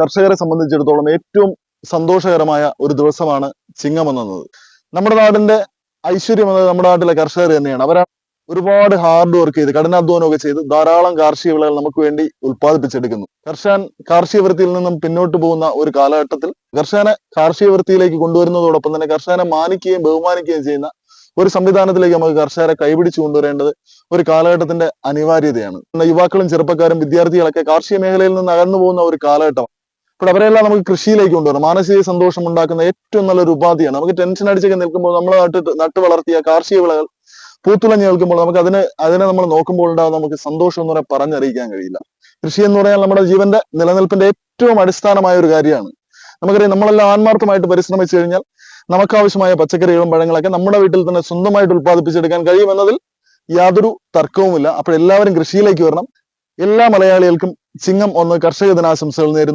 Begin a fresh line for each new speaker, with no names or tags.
കർഷകരെ സംബന്ധിച്ചിടത്തോളം ഏറ്റവും സന്തോഷകരമായ ഒരു ദിവസമാണ് ചിങ്ങം എന്നത്. നമ്മുടെ നാടിന്റെ ഐശ്വര്യം എന്നത് നമ്മുടെ നാട്ടിലെ കർഷകർ തന്നെയാണ്. അവരാണ് ഒരുപാട് ഹാർഡ് വർക്ക് ചെയ്ത് കഠിനാധ്വാനമൊക്കെ ചെയ്ത് ധാരാളം കാർഷിക വിളകൾ നമുക്ക് വേണ്ടി ഉൽപ്പാദിപ്പിച്ചെടുക്കുന്നു. കർഷകൻ കാർഷിക വൃത്തിയിൽ നിന്നും പിന്നോട്ട് പോകുന്ന ഒരു കാലഘട്ടത്തിൽ കർഷകനെ കാർഷിക വൃത്തിയിലേക്ക് കൊണ്ടുവരുന്നതോടൊപ്പം തന്നെ കർഷകനെ മാനിക്കുകയും ബഹുമാനിക്കുകയും ചെയ്യുന്ന ഒരു സംവിധാനത്തിലേക്ക് നമുക്ക് കർഷകരെ കൈപിടിച്ചു കൊണ്ടുവരേണ്ടത് ഒരു കാലഘട്ടത്തിന്റെ അനിവാര്യതയാണ്. യുവാക്കളും ചെറുപ്പക്കാരും വിദ്യാർത്ഥികളൊക്കെ കാർഷിക മേഖലയിൽ നിന്ന് അകന്നു പോകുന്ന ഒരു കാലഘട്ടം അപ്പോൾ അവരെല്ലാം നമുക്ക് കൃഷിയിലേക്ക് കൊണ്ടുവരണം. മാനസിക സന്തോഷം ഉണ്ടാക്കുന്ന ഏറ്റവും നല്ലൊരു ഉപാധിയാണ്. നമുക്ക് ടെൻഷൻ അടിച്ചൊക്കെ നിൽക്കുമ്പോൾ നമ്മൾ നട്ട് നട്ട് വളർത്തിയ കാർഷിക വിളകൾ പൂത്തുളഞ്ഞ് നിൽക്കുമ്പോൾ നമുക്ക് അതിനെ അതിനെ നമ്മൾ നോക്കുമ്പോൾ ഉണ്ടാകുന്ന നമുക്ക് സന്തോഷം എന്ന് പറയാൻ പറഞ്ഞറിയിക്കാൻ കഴിയില്ല. കൃഷി എന്ന് പറഞ്ഞാൽ നമ്മുടെ ജീവന്റെ നിലനിൽപ്പിന്റെ ഏറ്റവും അടിസ്ഥാനമായ ഒരു കാര്യമാണ്. നമുക്കറിയാം നമ്മളെല്ലാം ആത്മാർത്ഥമായിട്ട് പരിശ്രമിച്ചു കഴിഞ്ഞാൽ നമുക്കാവശ്യമായ പച്ചക്കറികളും പഴങ്ങളൊക്കെ നമ്മുടെ വീട്ടിൽ തന്നെ സ്വന്തമായിട്ട് ഉത്പാദിപ്പിച്ചെടുക്കാൻ കഴിയുമെന്നതിൽ യാതൊരു തർക്കവുമില്ല. അപ്പോൾ എല്ലാവരും കൃഷിയിലേക്ക് വരണം. എല്ലാ മലയാളികൾക്കും ചിങ്ങം ഒന്ന് കർഷക ദിനാശംസകൾ നേരുന്നു.